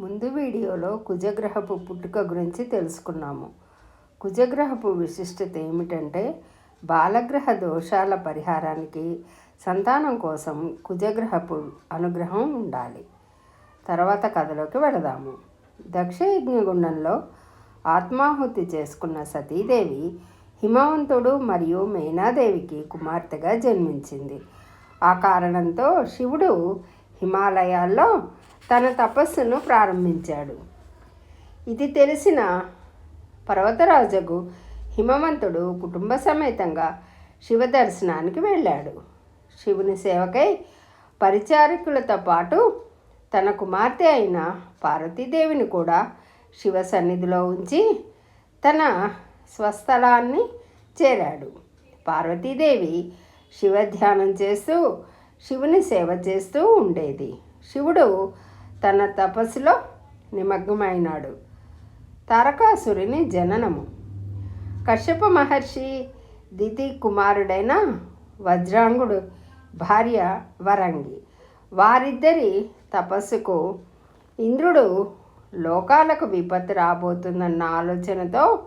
ముందు వీడియోలో కుజగ్రహపు పుట్టుక గురించి తెలుసుకున్నాము. కుజగ్రహపు విశిష్టత ఏమిటంటే బాలగ్రహ దోషాల పరిహారానికి సంతానం కోసం కుజగ్రహపు అనుగ్రహం ఉండాలి. తర్వాత కథలోకి వెళదాము. దక్షయజ్ఞగుండంలో ఆత్మాహుతి చేసుకున్న సతీదేవి హిమవంతుడు మరియు మేనాదేవికి కుమార్తెగా జన్మించింది. ఆ కారణంతో శివుడు హిమాలయాల్లో తన తపస్సును ప్రారంభించాడు. ఇది తెలిసిన పర్వతరాజుకు హిమవంతుడు కుటుంబ సమేతంగా శివ దర్శనానికి వెళ్ళాడు. శివుని సేవకై పరిచారకులతో పాటు తన కుమార్తె అయిన పార్వతీదేవిని కూడా శివ సన్నిధిలో ఉంచి తన స్వస్థలాన్ని చేరాడు. పార్వతీదేవి శివ ధ్యానం చేస్తూ శివుని సేవ చేస్తూ ఉండేది. శివుడు తన తపస్సులో నిమగ్నమైనాడు. తారకాసురుని జననము. కశ్యప మహర్షి దితి కుమారుడైన వజ్రాంగుడు భార్య వరంగి. వారిద్దరి తపస్సుకు ఇంద్రుడు లోకాలకు విపత్తు రాబోతుందన్న ఆలోచనతో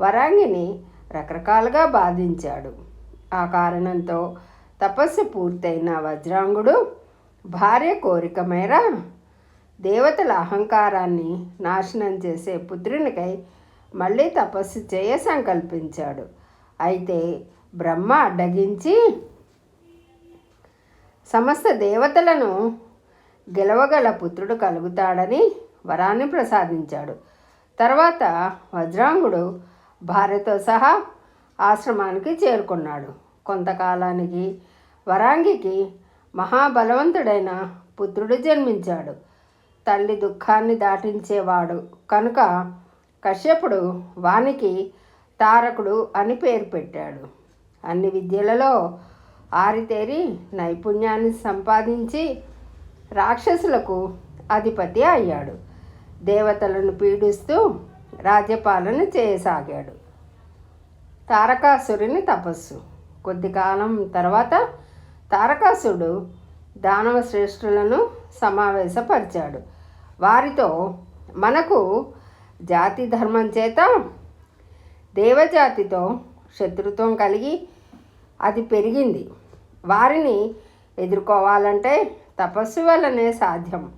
వరాంగిని రకరకాలుగా బాధించాడు. ఆ కారణంతో తపస్సు పూర్తయిన వజ్రాంగుడు భార్య కోరిక మేర దేవతల అహంకారాన్ని నాశనం చేసే పుత్రునికై మళ్ళీ తపస్సు చేయ సంకల్పించాడు. అయితే బ్రహ్మ అడ్డగించి సమస్త దేవతలను గెలవగల పుత్రుడు కలుగుతాడని వరాన్ని ప్రసాదించాడు. తర్వాత వజ్రాంగుడు భార్యతో సహా ఆశ్రమానికి చేరుకున్నాడు. కొంతకాలానికి వరాంగికి మహాబలవంతుడైన పుత్రుడు జన్మించాడు. తల్లి దుఃఖాన్ని దాటించేవాడు. కనుక కశ్యపుడు వానికి తారకుడు అని పేరు పెట్టాడు. అన్ని విద్యలలో ఆరితేరి నైపుణ్యాన్ని సంపాదించి రాక్షసులకు అధిపతి అయ్యాడు. దేవతలను పీడిస్తూ రాజ్యపాలన చేయసాగాడు. తారకాసురుని తపస్సు. కొద్ది కాలం తర్వాత తారకాసుడు దానవ శ్రేష్ఠులను సమావేశపరిచాడు. వారితో మనకు జాతి ధర్మం చేత దేవజాతితో శత్రుత్వం కలిగి అది పెరిగింది. వారిని ఎదుర్కోవాలంటే తపస్సు వల్లనే సాధ్యం.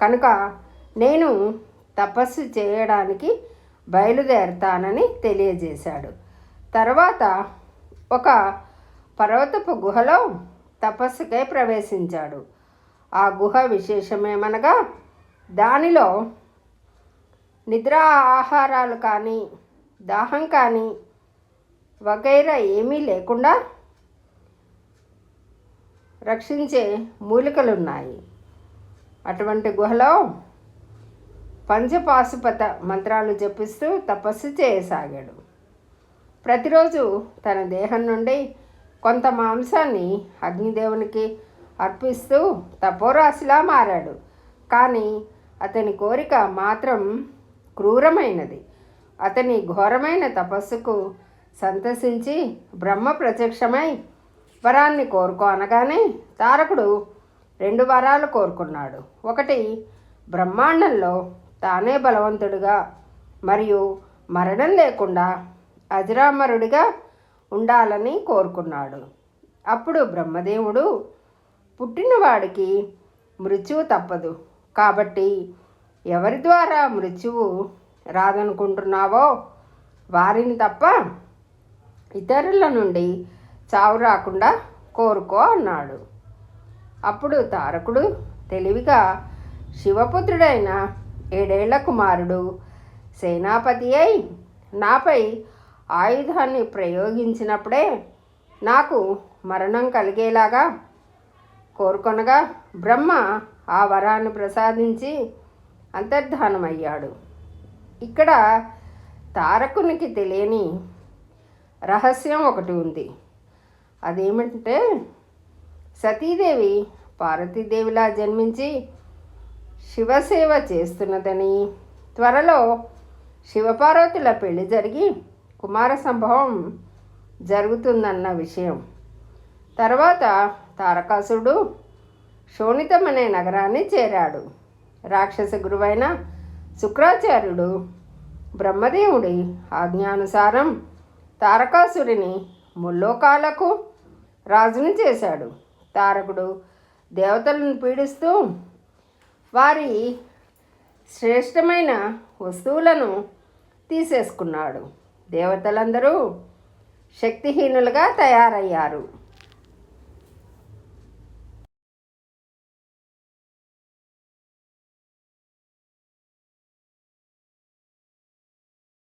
కనుక నేను తపస్సు చేయడానికి బయలుదేరతానని తెలియజేశాడు. తర్వాత ఒక పర్వతపు గుహలో తపస్సుకై ప్రవేశించాడు. ఆ గుహ విశేషమేమనగా దానిలో నిద్రా ఆహారాలు కానీ దాహం కానీ వగైరా ఏమీ లేకుండా రక్షించే మూలికలున్నాయి. అటువంటి గుహలో పంచపాశుపత మంత్రాలు జపిస్తూ తపస్సు చేయసాగాడు. ప్రతిరోజు తన దేహం నుండి కొంత మాంసాన్ని అగ్నిదేవునికి అర్పిస్తూ తపోరాశిలా మారాడు. కానీ అతని కోరిక మాత్రం క్రూరమైనది. అతని ఘోరమైన తపస్సుకు సంతసించి బ్రహ్మ ప్రత్యక్షమై వరాన్ని కోరుకో అనగానే తారకుడు రెండు వరాలు కోరుకున్నాడు. ఒకటి బ్రహ్మాండంలో తానే బలవంతుడిగా మరియు మరణం లేకుండా అజరామరుడిగా ఉండాలని కోరుకున్నాడు. అప్పుడు బ్రహ్మదేవుడు పుట్టినవాడికి మృత్యువు తప్పదు. కాబట్టి ఎవరి ద్వారా మృత్యువు రాదనుకుంటున్నావో వారిని తప్ప ఇతరుల నుండి చావు రాకుండా కోరుకో అన్నాడు. అప్పుడు తారకుడు తెలివిగా శివపుత్రుడైన ఏడేళ్ళ కుమారుడు సేనాపతి అయి నాపై ఆయుధాన్ని ప్రయోగించినప్పుడే నాకు మరణం కలిగేలాగా కోరుకొనగా బ్రహ్మ ఆ వరాన్ని ప్రసాదించి అంతర్ధానమయ్యాడు. ఇక్కడ తారకునికి తెలియని రహస్యం ఒకటి ఉంది. అదేమిటంటే సతీదేవి పార్వతీదేవిలా జన్మించి శివసేవ చేస్తున్నదని త్వరలో శివపార్వతుల పెళ్ళి జరిగి కుమార సంభవం జరుగుతుందన్న విషయం. తర్వాత తారకాసుడు శోణితమనే అనే నగరాన్ని చేరాడు. రాక్షస గురువైన శుక్రాచార్యుడు బ్రహ్మదేవుడి ఆజ్ఞానుసారం తారకాసురిని ముల్లోకాలకు రాజుని చేశాడు. తారకుడు దేవతలను పీడిస్తూ వారి శ్రేష్టమైన వస్తువులను తీసేసుకున్నాడు. దేవతలందరూ శక్తిహీనులుగా తయారయ్యారు.